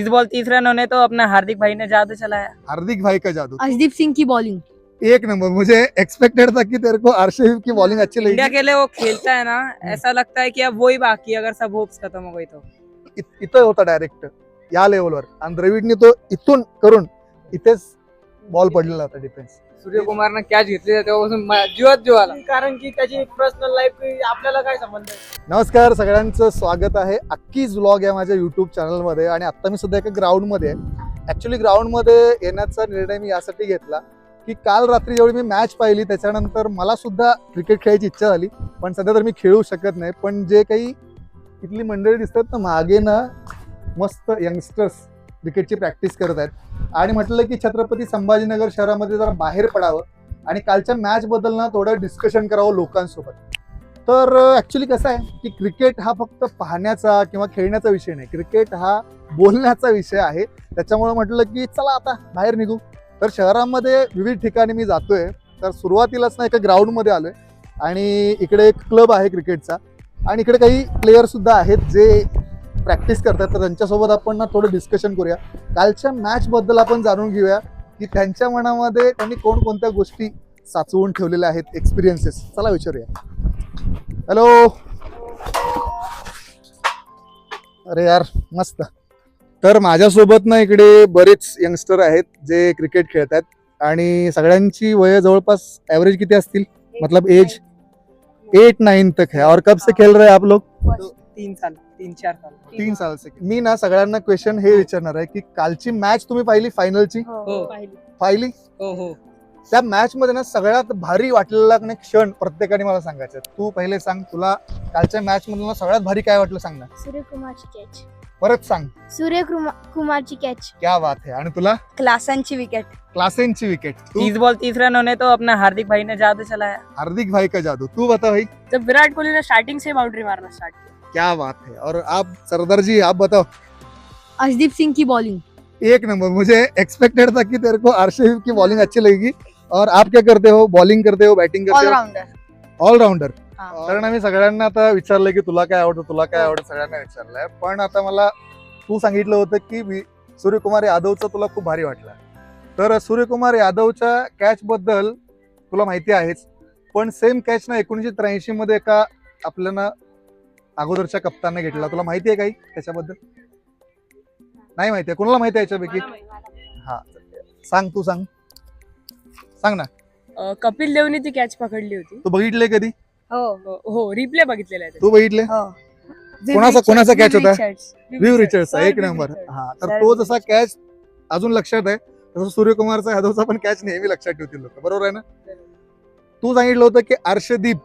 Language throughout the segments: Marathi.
इस बॉल तीस रन होने तो अपना हार्दिक भाई ने जादू चलाया। हार्दिक भाई का जादू। अर्शदीप सिंह की बॉलिंग एक नंबर मुझे एक्सपेक्टेड था कि तेरे को आरसीबी की बॉलिंग अच्छी लगी इंडिया के लिए वो खेलता है ना ऐसा लगता है कि अब वही बाकी अगर सब होप्स खत्म हो गई तो। इत- इथं होता डायरेक्ट या लेवलवर आणि द्रविडने तो इथून करून इथेच बॉल पडलेला होता डिफेन्स सूर्यकुमारनं कॅच घेतली तेव्हापासून मा- जीवात जीव आला. कारण की त्याची पर्सनल लाईफ आपल्याला काय संबंध आहे? नमस्कार सगळ्यांचं स्वागत आहे अक्कीज व्लॉग या माझ्या युट्यूब चॅनलमध्ये आणि आत्ता मी सुद्धा एका ग्राउंडमध्ये आहे. ॲक्च्युली ग्राउंडमध्ये येण्याचा निर्णय मी यासाठी घेतला की काल रात्री जेवढी मी मॅच पाहिली त्याच्यानंतर मला सुद्धा क्रिकेट खेळायची इच्छा झाली. पण सध्या तर मी खेळू शकत नाही. पण जे काही इथली मंडळी दिसतात ना मागे ना मस्त यंगस्टर्स क्रिकेटची प्रॅक्टिस करत आहेत. आणि म्हटलं की छत्रपती संभाजीनगर शहरामध्ये जरा बाहेर पडावं आणि कालच्या मॅचबद्दल ना थोडं डिस्कशन करावं लोकांसोबत. तर ॲक्च्युली कसं आहे की क्रिकेट हा फक्त पाहण्याचा किंवा खेळण्याचा विषय नाही. क्रिकेट हा बोलण्याचा विषय आहे. त्याच्यामुळे म्हटलं की चला आता बाहेर निघू. तर शहरामध्ये विविध ठिकाणी मी जातोय. तर सुरुवातीलाच ना एका ग्राउंडमध्ये आलोय. आणि इकडे एक क्लब आहे क्रिकेटचा आणि इकडे काही प्लेयर सुद्धा आहेत जे प्रॅक्टिस करतात तर त्यांच्यासोबत आपण ना थोडं डिस्कशन करूया. कालच्या मॅच बद्दल आपण जाणून घेऊया की त्यांच्या मनामध्ये त्यांनी कोणकोणत्या गोष्टी साचवून ठेवलेल्या आहेत एक्सपिरियन्सेस चला विचारूया. हॅलो अरे यार मस्त. तर माझ्यासोबत ना इकडे बरेच यंगस्टर आहेत जे क्रिकेट खेळतात आणि सगळ्यांची वय जवळपास ॲव्हरेज किती असतील? मतलब एज एट नाइन तक है और कब से खेल रहे आप लोग? तीन साल. तीन चार साल. तीन साल से. मी ना सगळ्यांना क्वेश्चन हे विचारणार आहे की कालची मॅच तुम्ही पाहिली फायनलची हो पाहिली. हो हो. त्या मॅच मध्ये ना सगळ्यात भारी वाटलेला ना क्षण प्रत्येकाने मला सांगायचा आहे. तू पहिले सांग तुला कालच्या मॅच मधून ना सगळ्यात भारी काय वाटलं सांग ना. सूर्यकुमारची कॅच परत सांग. सूर्यकुमारची कॅच क्या बात है. आणि तुला? क्लासांची विकेट क्लासेनची विकेट तू? तीस बॉल तीस रन होने तो अपना हार्दिक भाई ने जादू चलाया. हार्दिक भाई का जादू. तू बता भाई. जब विराट कोहली ने स्टार्टिंग से बाउंड्री मारना स्टार्ट किया. क्या बात है। और आप सरदार जी आप बताओ। अर्शदीप सिंह की बॉलिंग एक नंबर मुझे एक्सपेक्टेड था कि तेरे को आरसीबी की बॉलिंग अच्छी लगेगी। और आप क्या करते हो? बॉलिंग करते हो? बॅटिंग करते हो? ऑलराऊंडर ऑलराऊंडर कारण आम्ही सगळ्यांना आता विचारलंय की तुला काय आवडतं तुला काय आवडतं सगळ्यांना विचारलंय. पण आता मला तू सांगितलं होतं की वि- सूर्यकुमार यादवचं तुला खूप भारी वाटलं. तर सूर्यकुमार यादवच्या कॅच बद्दल तुला माहिती आहेच. पण सेम कॅच ना एकोणीसशे त्र्याऐंशी मध्ये एका आपल्याला अगोदरच्या कप्तानने घेतला तुला माहिती आहे काही त्याच्याबद्दल? नाही माहिती आहे. कोणाला माहिती आहे याच्यापैकी? हा. सांग तू सांग. सांग ना. अ, कपिल देवनी ती कॅच पकडली होती. तू बघितले कधी? हो. अ, हो रिप्ले बघितलेला आहे तू बघितले? हो. कोणाचा- कोणाचा catch होता? व्ह्यू रिचर्डचा एक नंबर. हा तर Sir, तो जसा. कॅच अजून लक्षात आहे. तसं सूर्यकुमारचा यादवचा पण कॅच नेहमी लक्षात ठेवतील लोक. बरोबर आहे ना? तू सांगितलं होतं की अर्षदीप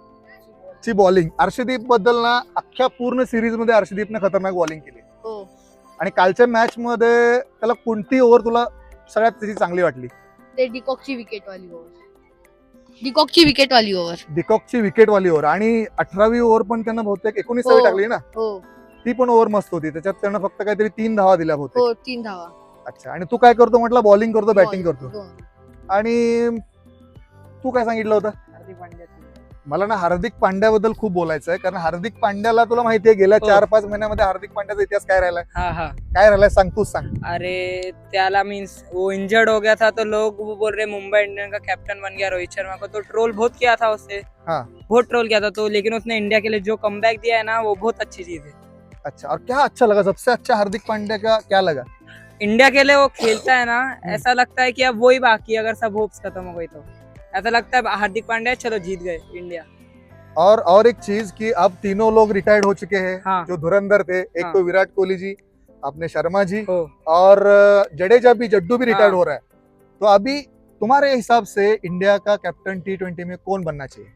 ची बॉलिंग अर्षदीपबद्दल ना अख्ख्या पूर्ण सिरीजमध्ये अर्षदीपने खतरनाक बॉलिंग केली. हो. आणि कालच्या मॅच मध्ये त्याला कोणती ओव्हर तुला सगळ्यात त्याची चांगली वाटली? ते डिकॉकची विकेट वाली ओव्हर डिकॉकची विकेट वाली ओव्हर डिकॉकची विकेट वाली ओव्हर आणि अठरावी ओव्हर पण त्यांना बहुतेक एकोणीसावी हो. टाकली ना? हो. ती पण ओव्हर मस्त होती. त्याच्यात त्यांना फक्त काहीतरी तीन धावा दिल्या बहुतेक. हो तीन धावा. अच्छा. आणि तू काय करतो म्हटलं? बॉलिंग करतो बॅटिंग करतो. आणि तू काय सांगितलं होतं? मला ना हार्दिक पांड्याबद्दल खूप बोलायचं आहे कारण हार्दिक पांड्याला तुला माहिती आहे गेल्या हो. चार पाच महिन्यामध्ये हार्दिक पांड्याचा इतिहास काय राहिलाय? हाँ हाँ. काय राहिलाय? सांग तूच सांग. अरे त्याला मीन्स वो इंजर्ड हो गया था तो लोग वो बोल रहे मुंबई इंडियन का कैप्टन बन गया रोहित शर्मा को। तो ट्रोल बहुत किया था उससे। हाँ। बहुत ट्रोल किया था तो लेकिन उसने इंडिया के लिए जो कम दिया है ना वो बहुत अच्छी चीज है। अच्छा और क्या अच्छा लगा? सबसे अच्छा हार्दिक पांड्या का क्या लगा? इंडिया के लिए वो खेलता है ना ऐसा लगता है कि अब बाकी है, अगर सब होप्स खत्म हो गई तो। ऐसा लगता है हार्दिक पांड्या चलो जीत गए इंडिया। और और एक चीज़ कि अब तीनों लोग रिटायर्ड हो चुके हैं हाँ। जो धुरंधर थे एक हाँ। तो विराट कोहली जी अपने शर्मा जी और जडेजा भी जड्डू भी रिटायर्ड हाँ। हो रहा है। तो अभी तुम्हारे हिसाब से इंडिया का कैप्टन टी ट्वेंटी में कौन बनना चाहिए?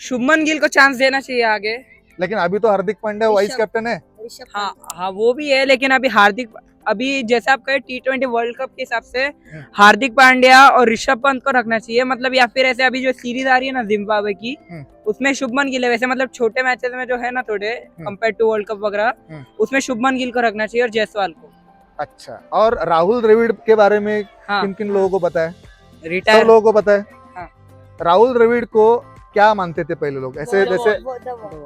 शुभमन गिल को चांस देना चाहिए आगे। लेकिन अभी तो हार्दिक पांड्या वाइस कैप्टन है। हाँ हाँ वो भी है लेकिन अभी हार्दिक अभी जैसे आप कहे टी ट्वेंटी वर्ल्ड कप के हिसाब से हार्दिक पांड्या और ऋषभ पंत को रखना चाहिए। मतलब या फिर ऐसे अभी जो सीरीज़ आ रही है ना जिम्बाब्वे की हम्म। उसमें शुभमन गिल है वैसे। मतलब छोटे मैचेस में जो है ना थोड़े कंपेयर टू वर्ल्ड कप वगैरह हम्म। उसमें शुभमन गिल को रखना चाहिए और जायसवाल को। अच्छा और राहुल द्रविड़ के बारे में हाँ। किन किन लोगों को पता है? रिटायर लोगों को पता है। हाँ। राहुल द्रविड़ को क्या मानते थे पहले लोग? ऐसे जैसे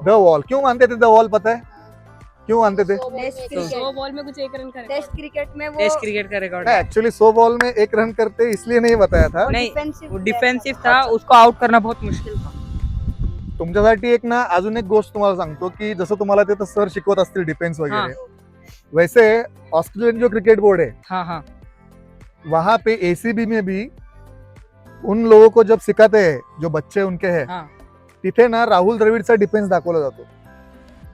द वॉल क्यों मानते थे द वॉल पता है? क्यों मानते थे? टेस्ट सौ क्रिकेट बॉल में कुछ एक रन टेस्ट क्रिकेट में वो टेस्ट क्रिकेट का रिकॉर्ड नहीं एक्चुअली सौ बॉल में एक रन करते इसलिए नहीं बताया था। नहीं डिफेंसिव वो डिफेंसिव था। उसको आउट करना बहुत मुश्किल था। तुमच्यासाठी एक ना अजून एक गोष्ट तुम्हाला सांगतो की जसं तुम्हाला ते सर शिकवत असतील डिफेन्स वगैरे. वैसे ऑस्ट्रेलियन जो क्रिकेट बोर्ड है हाँ हाँ. वहां पे एसीबी में भी उन लोगों को जब सिखाते हैं जो बच्चे उनके हैं हाँ. तिथे ना राहुल द्रविडचा डिफेन्स दाखवला जातो.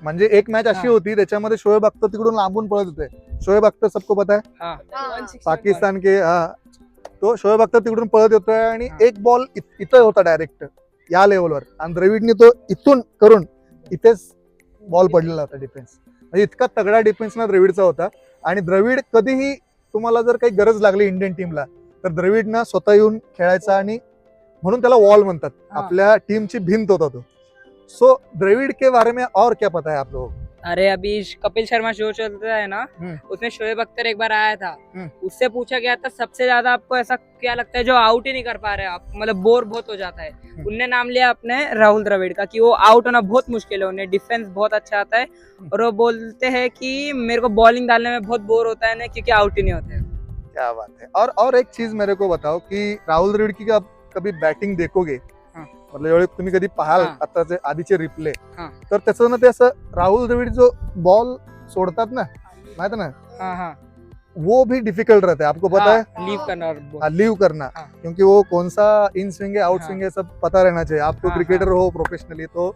म्हणजे एक मॅच अशी हा. होती त्याच्यामध्ये शोएब अख्तर तिकडून लांबून पळत होते. शोएब अख्तर सबको पता है? हाँ. हाँ. पाकिस्तान के हा. तो शोएब अख्तर तिकडून पळत येतोय आणि. एक बॉल इथं होता डायरेक्ट या लेवलवर आणि द्रविडने तो इथून करून इथेच बॉल पडलेला होता डिफेन्स म्हणजे इतका तगडा डिफेन्स ना द्रविडचा होता. आणि द्रविड कधीही तुम्हाला जर काही गरज लागली इंडियन टीमला तर द्रविड ना स्वतः येऊन खेळायचा आणि म्हणून त्याला वॉल म्हणतात. हा. आपल्या टीमची भिंत होता तो. सो so, द्रविड के बारे में और क्या पता है आप लोगों को अरे अभी कपिल शर्मा शो चलता है ना हम्म। उसमें शोएब अख्तर एक बार आया था हम्म। उससे पूछा गया था सबसे ज़्यादा आपको ऐसा क्या लगता है जो आउट ही नहीं कर पा रहे आप मतलब बोर बहुत हो जाता है हम्म। उनने नाम लिया अपने राहुल द्रविड़ का कि वो आउट होना बहुत मुश्किल है उन्हें डिफेंस बहुत अच्छा आता है और वो बोलते हैं कि मेरे को बॉलिंग डालने में बहुत बोर होता है ना क्योंकि आउट ही नहीं होते हैं। क्या बात है और और एक चीज़ मेरे को बताओ की राहुल द्रविड की आप कभी बॅटिंग देखोगे मतलब एवढे तुम्ही कधी पाहाल हा. आताचे आधीचे रिप्ले हा. तर त्याचं ना ते असं राहुल द्रविड जो बॉल सोडतात ना माहीत ना हाँ हाँ वो भी डिफिकल्ट रहता है आपको पता है लीव करना और ball। लीव करना हाँ. क्योंकि वो कौन सा इन स्विंग है आउट हाँ. स्विंग है सब पता रहना चाहिए आप तो हाँ, क्रिकेटर हो प्रोफेशनली तो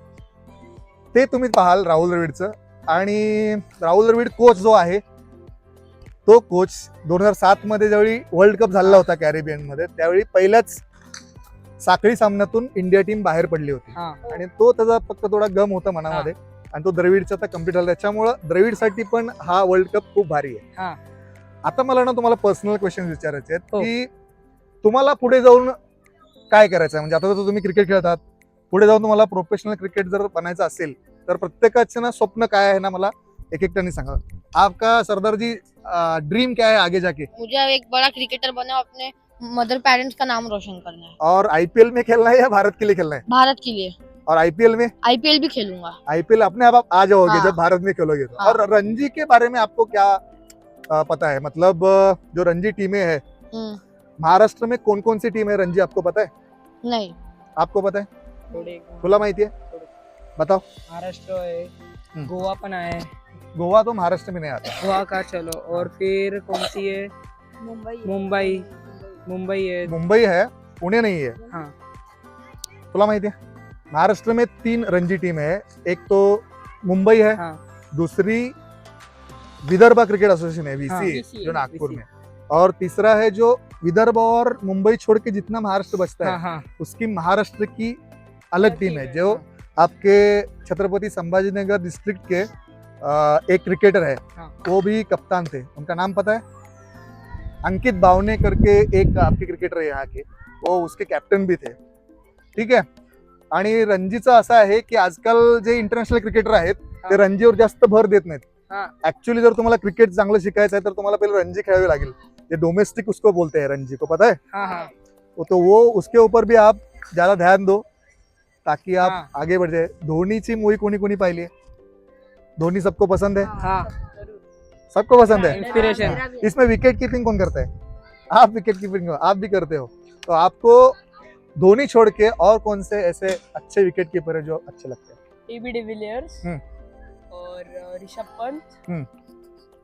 ते तुम्ही पाहाल राहुल द्रविडचं आणि राहुल द्रविड कोच जो आहे तो कोच दोन हजार सात मध्ये ज्यावेळी वर्ल्ड कप झालेला होता कॅरेबियनमध्ये त्यावेळी पहिल्याच साखळी सामन्यातून इंडिया टीम बाहेर पडली होती. हाँ. आणि तो त्याचा फक्त थोडा गम होता मनामध्ये. आणि तो द्रविडचा आता कंप्लीट झाला. त्याच्यामुळं द्रविडसाठी पण हा वर्ल्ड कप खूप भारी आहे. हा. आता मला ना तुम्हाला पर्सनल क्वेश्चन विचारायचे आहेत. हो. की तुम्हाला पुढे जाऊन काय करायचं आहे? म्हणजे आता तर तुम्ही क्रिकेट खेळतात. पुढे जाऊन तुम्हाला प्रोफेशनल क्रिकेट जर बनायचं असेल तर प्रत्येकाचं ना स्वप्न काय आहे ना मला एक एकट्याने सांगा. आपका सरदार जी ड्रीम क्या है आगे जाके? मुझे एक बड़ा क्रिकेटर बना अपने. मदर पेरेंट्स का नाम रोशन करना है। और आईपीएल में खेलना है या भारत के लिए खेलना है? भारत के लिए। और आईपीएल में? आईपीएल भी खेलूँगा। आईपीएल अपने आप आ जाओगे हाँ। जब भारत में खेलोगे तो। हाँ। और रणजी के बारे में आपको क्या पता है? मतलब जो रणजी टीमें है हम्म, महाराष्ट्र में कौन कौन सी टीम है रणजी? आपको पता है? नहीं। आपको पता है? खुला माहिती आहे बताओ। महाराष्ट्र है। हम्म. गोवा पण आहे। गोवा तो महाराष्ट्र में नहीं आता। गोवा का चलो। और फिर कौन सी है? मुंबई। मुंबई। मुंबई है। मुंबई है पुणे नहीं है। हाँ। तुला माहिती है? महाराष्ट्र में तीन रणजी टीम है। एक तो मुंबई है हाँ। दूसरी विदर्भा क्रिकेट एसोसिएशन है हाँ, वीसी VC जो नागपुर में। और तीसरा है जो विदर्भ और मुंबई छोड़ के जितना महाराष्ट्र बचता है हाँ हाँ। उसकी महाराष्ट्र की अलग टीम है जो आपके छत्रपति संभाजीनगर डिस्ट्रिक्ट के एक क्रिकेटर है। हाँ. वो भी कप्तान थे। उनका नाम पता है? अंकित बावने करके एक आपके क्रिकेटर यहाँ के वो उसके कॅप्टन भी थे. ठीक आहे? आणि रणजीचं असं आहे की आजकाल जे इंटरनॅशनल क्रिकेटर आहेत ते. रणजीवर जास्त भर देत नाहीत. हा. ऍक्च्युअली जर तुम्हाला क्रिकेट चांगलं शिकायचं आहे तर तुम्हाला पहिले रणजी खेळावे लागेल. जे डोमेस्टिक उसको बोलते हैं रणजी. को पता है? हाँ हाँ. तो वो उसके ऊपर भी आप ज्यादा ध्यान दो ताकि आप हाँ. आगे बढ़ जाए. धोनीची मूवी कोणी कोणी पाहिली आहे? धोनी सबको पसंद है? हाँ. सबको पसंद है। इंस्पिरेशन इसमें विकेट कीपिंग कौन करता है? आप विकेट कीपिंग आप भी करते हो। तो आपको धोनी छोड़ के और कौन से ऐसे अच्छे विकेट कीपर है जो अच्छे लगते हैं? एबी डिविलियर्स हम्म। और ऋषभ पंत। हम्म।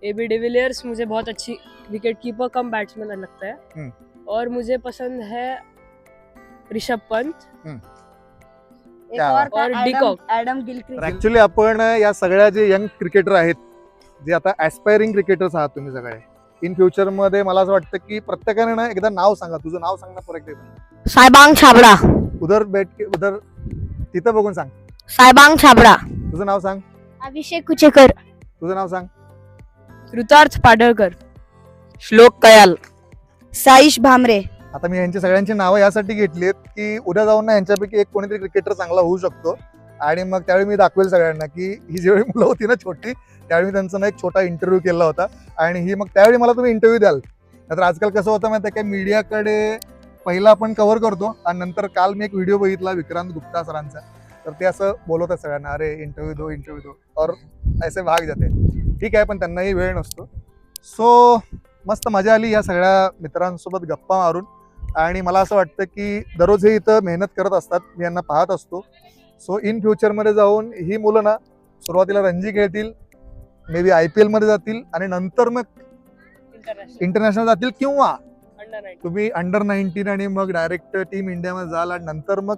एबी डिविलियर्स मुझे बहुत अच्छी विकेट कीपर कम बैट्समैन लगता है। हम्म। और मुझे पसंद है ऋषभ पंत। एक और एडम एडम गिलक्रिस्ट ऍक्च्युली आपण या सगळ्या जे यंग क्रिकेटर आहेत जे आता ऍस्पायरिंग क्रिकेटर्स आहात तुम्ही सगळे. इन फ्युचरमध्ये मला असं वाटतं की प्रत्येकाने ना एकदा नाव सांगा तुझं नाव सांग ना परत साहेबांग छाबड़ा. उधर बैठ के उधर तिथं बघून सांग. साहेबांग छाबड़ा. तुझं नाव सांग. अभिषेक कुचेकर. तुझं नाव सांग. ऋतार्थ पाडळकर. श्लोक कयाल. साईश भामरे. आता मी यांची सगळ्यांची नावं यासाठी घेतलीत की उद्या जाऊन ना यांच्यापैकी एक कोणीतरी क्रिकेटर चांगला होऊ शकतो. आणि मग त्यावेळी मी दाखवेल सगळ्यांना की ही जेवढी मुलं होती ना छोटी त्यावेळी मी त्यांचा ना एक छोटा इंटरव्ह्यू केला होता. आणि ही मग त्यावेळी मला तुम्ही इंटरव्ह्यू द्याल. नाहीतर आजकाल कसं होतं माहिती आहे काय मीडियाकडे पहिला आपण कव्हर करतो आणि नंतर काल मी एक व्हिडिओ बघितला विक्रांत गुप्ता सरांचा. तर ते असं बोलवतात सगळ्यांना अरे इंटरव्ह्यू दो इंटरव्ह्यू दो. और ऐसे भाग जाते ठीक आहे पण त्यांनाही वेळ नसतो. सो मस्त मजा आली या सगळ्या मित्रांसोबत गप्पा मारून. आणि मला असं वाटतं की दररोज हे इथं मेहनत करत असतात. मी यांना पाहत असतो. सो इन फ्युचरमध्ये जाऊन ही मुलं ना सुरुवातीला रणजी खेळतील मे बी आय पी एलमध्ये जातील आणि नंतर मग इंटरनेशनल जातील किंवा तुम्ही अंडर नाईन्टीन आणि मग डायरेक्ट टीम इंडियामध्ये जाल आणि नंतर मग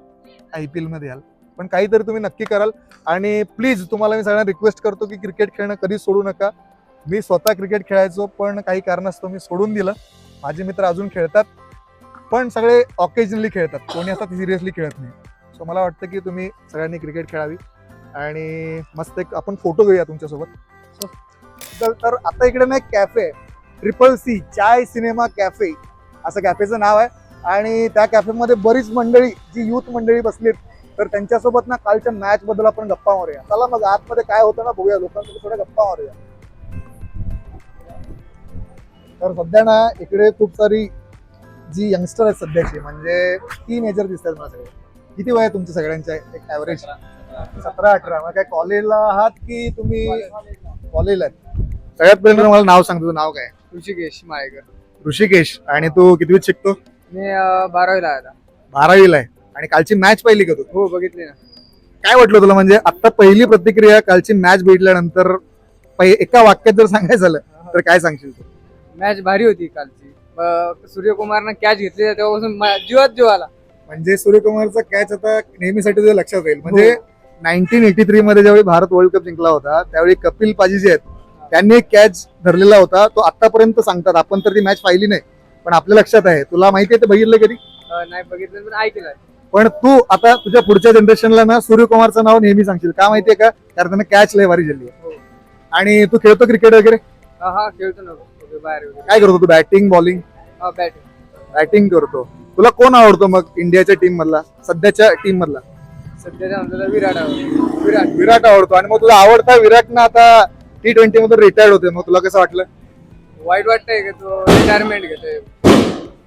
आय पी एलमध्ये याल. पण काहीतरी तुम्ही नक्की कराल. आणि प्लीज तुम्हाला मी सगळ्यांना रिक्वेस्ट करतो की क्रिकेट खेळणं कधीच सोडू नका. मी स्वतः क्रिकेट खेळायचो पण काही कारणास्तव मी सोडून दिलं. माझे मित्र अजून खेळतात पण सगळे ऑकेजनली खेळतात. कोणी आता सिरियसली खेळत नाही. सो मला वाटतं की तुम्ही सगळ्यांनी क्रिकेट खेळावी. आणि मस्त एक आपण फोटो घेऊया तुमच्यासोबत. तर तर आता इकडे ना एक कॅफे ट्रिपल सी चाय सिनेमा कॅफे असं कॅफेचं नाव आहे. आणि त्या कॅफेमध्ये बरीच मंडळी जी युथ मंडळी बसलीत तर त्यांच्यासोबत ना कालच्या मॅच बद्दल आपण गप्पा मारूया. चला मग आतमध्ये काय होतं ना बघूया. लोकांसोबत थोड्या गप्पा मारूया. तर सध्या ना इकडे खूप सारी जी यंगस्टर आहेत सध्याची म्हणजे टीन एजर दिसतात मला सगळे. किती वय आहे तुमच्या सगळ्यांच्या? एक ऍव्हरेज सतरा अठरा. मग काय कॉलेजला आहात की तुम्ही कॉलेजला आहेत सगळ्यात पहिलं मला नाव सांग तुझं नाव काय? ऋषिकेश माळेकर. ऋषिकेश. आणि तू कितवीत शिकतो? मी अं, बारावीला आता. बारावीला आहे. आणि कालची मॅच पाहिली का तू? हो बघितली ना. काय वाटलं तुला? म्हणजे आता पहिली प्रतिक्रिया कालची मॅच बघितल्यानंतर पहि- एका वाक्यात जर सांगायचं झालं तर काय सांगशील तू? मॅच भारी होती कालची. अं, सूर्यकुमारनं कॅच घेतली तेव्हापासून मा- जीवात जीव आला. म्हणजे सूर्यकुमारचा कॅच आता नेहमीसाठी तुझ्या लक्षात राहील. म्हणजे नाईन्टीन एटी थ्री मध्ये ज्यावेळी भारत वर्ल्ड कप जिंकला होता त्यावेळी कपिल पाजी जे आहेत त्यांनी एक कॅच धरलेला होता. तो आतापर्यंत सांगतात आपण तर ती मॅच पाहिली नाही पण आपल्या लक्षात आहे. तुला माहिती आहे ते बघितलं कधी? नाही बघितलं पण ऐकलं पण तू आता तुझ्या पुढच्या जनरेशनला ना सूर्यकुमारचं नाव नेहमी सांगशील. का माहितीये का? कारण त्यानं कॅच लय भारी झाली हो. आणि तू खेळतो क्रिकेट वगैरे? हा खेळतो ना बाहेर. काय करतो तू? बॅटिंग बॉलिंग बॅटिंग बॅटिंग करतो. तुला कोण आवडतो मग इंडियाच्या टीम मधला? सध्याच्या टीम मधला? सध्याच्या विराट आवडतो. विराट. विराट आवडतो. आणि मग तुला आवडता विराट ना आता टी ट्वेंटी मध्ये रिटायर्ड होते. मग तुला कसं वाटलं? वाईट वाटतंय का तो रिटायरमेंट घेतोय.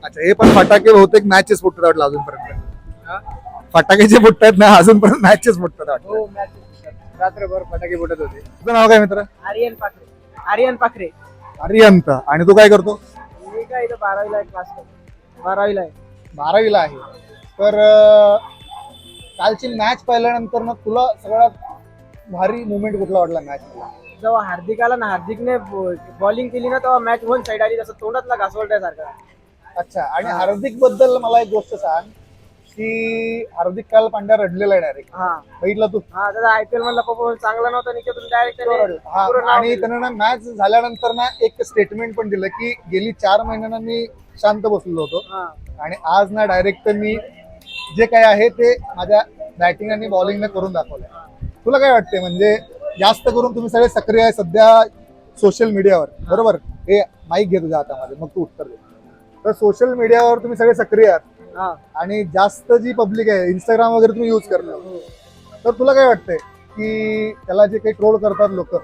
अच्छा हे पण फटाके बहुतेक मॅचेस फुटतात वाटलं अजूनपर्यंत. हा? फटाके जे फुटतात ना अजूनपर्यंत मॅचेस फुटतात वाटतं. हो मॅच रात्रभर फटाके फुटत होते. तुझं नाव काय मित्र? आर्यन पाखरे. आर्यन पाखरे. अरियंत आणि तू काय करतो? मी काय इथं बारावीला क्लास बारावीला आहे. बारावीला आहे. तर अं, कालची मॅच पाहिल्यानंतर ना तुला सगळ्यात भारी मुवमेंट कुठला वाटला मॅच जेव्हा हार्दिक आला ना हार्दिकने बॉलिंग केली ना तेव्हा मॅच वन साईड आली तसं तोंडातला घासवल्यासारखा अच्छा आणि हार्दिकबद्दल मला एक गोष्ट सांग. की हार्दिक काल पांड्या रडलेला आहे डायरेक्ट हा. बघितलं तू? हा आयपीएल मधला परफॉर्मन्स चांगला नव्हता निकेतून डायरेक्ट हा, आणि त्यानं ना मॅच झाल्यानंतर ना एक स्टेटमेंट पण दिलं की गेली चार महिन्यांना मी शांत बसलेलो होतो. आणि आज ना डायरेक्ट मी जे काय आहे ते माझ्या बॅटिंग आणि बॉलिंगने करून दाखवलंय. तुला काय वाटते म्हणजे जास्त करून तुम्ही सगळे सक्रिय आहे सध्या सोशल मीडियावर बरोबर? हे माईक घे तुझ्या हातामध्ये. मग तू उत्तर दे. तर सोशल मीडियावर तुम्ही सगळे सक्रिय आहात. आणि जास्त जी पब्लिक आहे इंस्टाग्राम वगैरे तुम्ही यूज करता तर तुला काय वाटतंय की त्याला जे काही ट्रोल करतात लोक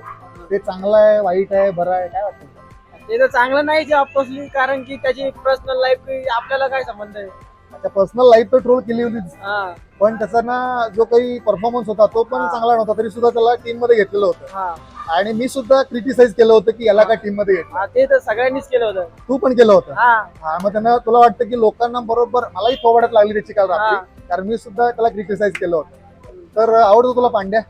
ते चांगलं आहे वाईट आहे बरं आहे काय वाटतं ते तर चांगलं नाही जे ऑफकोर्सली कारण की त्याची पर्सनल लाईफ आपल्याला काय संबंध आहे? त्या पर्सनल लाईफ तर ट्रोल केली होती हा. पण त्याचा ना जो काही परफॉर्मन्स होता तो पण हा. चांगला नव्हता तरी सुद्धा त्याला टीममध्ये घेतलेलं होतं. हा. आणि मी सुद्धा क्रिटिसाइज केलं होतं की याला काय टीममध्ये हा, ते तर सगळ्यांनीच केलं होतं. तू पण केलं होतं. हा. हा मग त्यांना तुला वाटतं की लोकांना बरोबर मलाही थोबडत लागली त्याची काल. रात्री. कारण मी सुद्धा त्याला क्रिटिसाइज केलं होतं. तर आवडतो तुला पांड्या?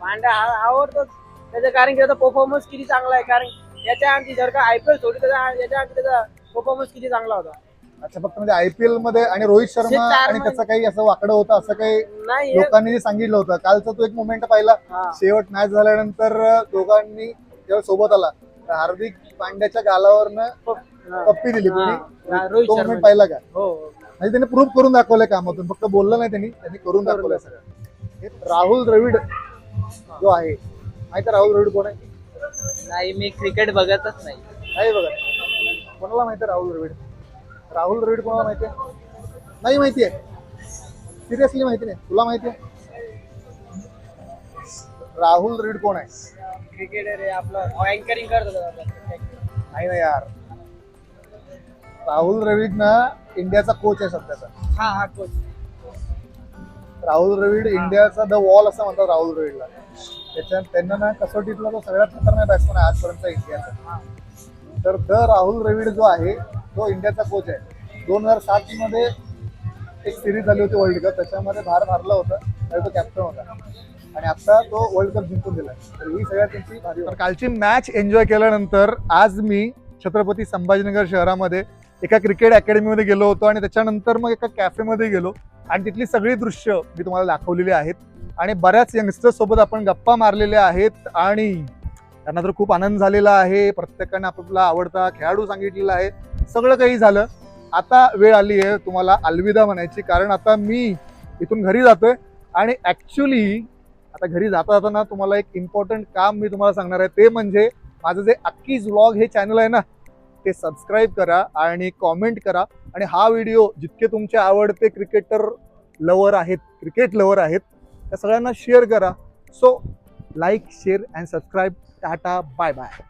पांड्या हा- आवडतोच. त्याचं कारण की त्याचा परफॉर्मन्स किती चांगला आहे. कारण याच्या आधी जर का आयपीएल सोडली त्याचा याच्या आधी त्याचा परफॉर्मन्स किती चांगला होता. अच्छा फक्त म्हणजे आयपीएलमध्ये आणि रोहित शर्मा चार आणि त्याचं काही असं वाकडं होतं असं काही नाही हे- लोकांनी जे सांगितलं होतं. कालचा तू एक मुवमेंट पाहिला. हा. शेवट मॅच झाल्यानंतर दोघांनी जेव्हा सोबत आला तर हार्दिक पांड्याच्या गालावरनं हा. पप्पी दिली हा. कोणी रोहित तो शर्मा मुवमेंट पाहिला का? हो. म्हणजे त्यांनी प्रूव्ह करून दाखवलंय कामातून. फक्त बोललं नाही त्यांनी त्यांनी करून दाखवलंय सगळं. हे राहुल द्रविड जो आहे माहिती आहे राहुल द्रविड कोण आहे? नाही मी क्रिकेट बघतच नाही. नाही बघा कोणाला माहिती आहे राहुल द्रविड? राहुल द्रविड कोणाला माहिती आहे? नाही माहिती आहे. सिरियसली माहिती नाही. तुला माहिती आहे? राहुल द्रविड कोण आहे? क्रिकेटर आहे आपलं. अँकरिंग करत नाही ना यार. राहुल द्रविड ना इंडियाचा कोच आहे सध्याचा. हा हा कोच राहुल द्रविड इंडियाचा द वॉल असं म्हणतात राहुल द्रविडला त्याच्या त्यांना ना कसोटीतला जो सगळ्यात खतरनाक बॅट्समन आहे आजपर्यंत इंडियाचा. तर द राहुल द्रविड जो आहे तो इंडियाचा कोच आहे. दोन हजार सातमध्ये एक सिरीज झाली होती वर्ल्ड कप त्याच्यामध्ये भारत हरला होता. त्यावेळी तो कॅप्टन होता. आणि आता तो वर्ल्ड कप जिंकून दिला तर ही सगळ्यात त्यांची भारी तर कालची मॅच एन्जॉय केल्यानंतर आज मी छत्रपती संभाजीनगर शहरामध्ये एका क्रिकेट अकॅडमीमध्ये गेलो होतो. आणि त्याच्यानंतर मग एका कॅफेमध्ये गेलो. आणि तिथली सगळी दृश्य मी तुम्हाला दाखवलेली आहेत. आणि बऱ्याच यंगस्टर्स सोबत आपण गप्पा मारलेल्या आहेत. आणि त्यांना तर खूप आनंद झालेला आहे. प्रत्येकाने आपला आवडता खेळाडू सांगितलेला आहे. सगळं काही झालं. आता वेळ आली आहे तुम्हाला अलविदा म्हणायची. कारण आता मी इथून घरी जातोय आणि ॲक्च्युली आता घरी जाता जाताना तुम्हाला एक इम्पॉर्टंट काम मी तुम्हाला सांगणार आहे. ते म्हणजे माझं जे अक्कीज व्लॉग हे चॅनल आहे ना ते सबस्क्राईब करा आणि कॉमेंट करा. आणि हा व्हिडिओ जितके तुमचे आवडते क्रिकेटर लवर आहेत क्रिकेट लवर आहेत त्या सगळ्यांना शेअर करा. So like share and subscribe tata bye bye